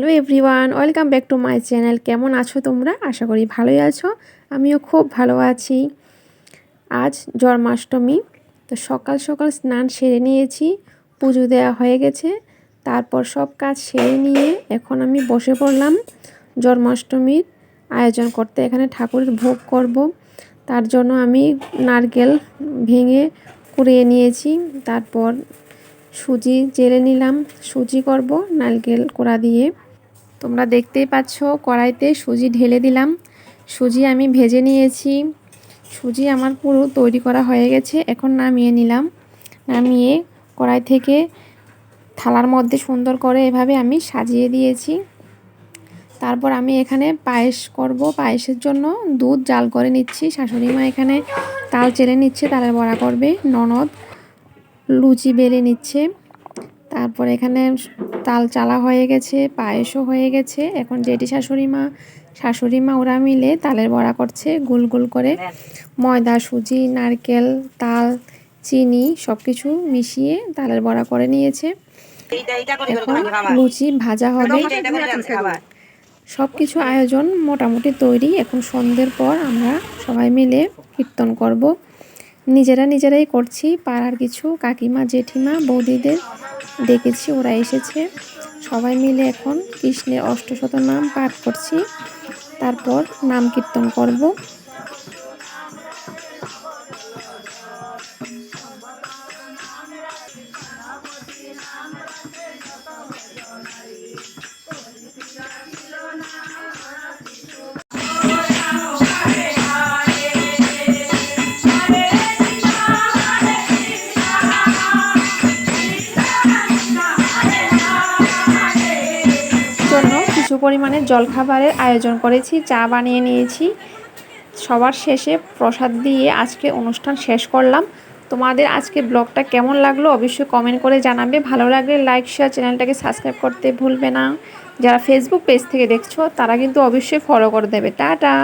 Hello everyone welcome back to my channel কেমন আছো তোমরা? আশা করি ভালোই আছো। আমিও খুব ভালো আছি। আজ জন্মাষ্টমী, তো সকাল সকাল স্নান সেরে নিয়েছি, পুজো দেওয়া হয়ে গেছে। তারপর সব কাজ সেরে নিয়ে এখন আমি বসে পড়লাম জন্মাষ্টমীর আয়োজন করতে। এখানে ঠাকুরের ভোগ করব। তার জন্য আমি নারকেল ভেঙে কুড়িয়ে নিয়েছি। তারপর সুজি জেলে নিলাম। সুজি করব নারকেল কোড়া দিয়ে। তোমরা দেখতেই পাচ্ছ, কড়াইতে সুজি ঢেলে দিলাম। সুজি আমি ভেজে নিয়েছি। সুজি আমার পুরো তৈরি করা হয়ে গেছে, এখন নামিয়ে নিলাম। নামিয়ে কড়াই থেকে থালার মধ্যে সুন্দর করে এভাবে আমি সাজিয়ে দিয়েছি। তারপর আমি এখানে পায়েস করব। পায়েসের জন্য দুধ জাল করে নিচ্ছি। শাশুড়ি মা এখানে তাল চেলে নিচ্ছে, তালের বড়া করবে। ননদ লুচি বেলে নিচ্ছে। তারপর এখানে তাল চালা হয়ে গেছে, পায়েসও হয়ে গেছে। এখন জেঠি শাশুড়ি মা শাশুড়ি মা ওরা মিলে তালের বড়া করছে, গোল গোল করে ময়দা, সুজি, নারকেল, তাল, চিনি সব কিছু মিশিয়ে তালের বড়া করে নিয়েছে। এখন লুচি ভাজা হবে। সব কিছু আয়োজন মোটামুটি তৈরি। এখন সন্ধ্যের পর আমরা সবাই মিলে কীর্তন করব। নিজেরা নিজেরাই করছি, পাড়ার কিছু কাকিমা, জেঠিমা, বৌদিদের দেখেছি ওরা এসেছে। সবাই মিলে এখন কৃষ্ণের অষ্টশত নাম পাঠ করছি। তারপর নাম কীর্তন করব। কিছু পরিমাণে জলখাবারের আয়োজন করেছি, চা বানিয়ে নিয়েছি। সবার শেষে প্রসাদ দিয়ে আজকে অনুষ্ঠান শেষ করলাম। তোমাদের আজকে ব্লগটা কেমন লাগল অবশ্যই কমেন্ট করে জানাবে। ভালো লাগলে লাইক শেয়ার চ্যানেলটাকে সাবস্ক্রাইব করতে ভুলবে না। যারা ফেসবুক পেজ থেকে দেখছ, তারা কিন্তু অবশ্যই ফলো করে দেবে। টাটা!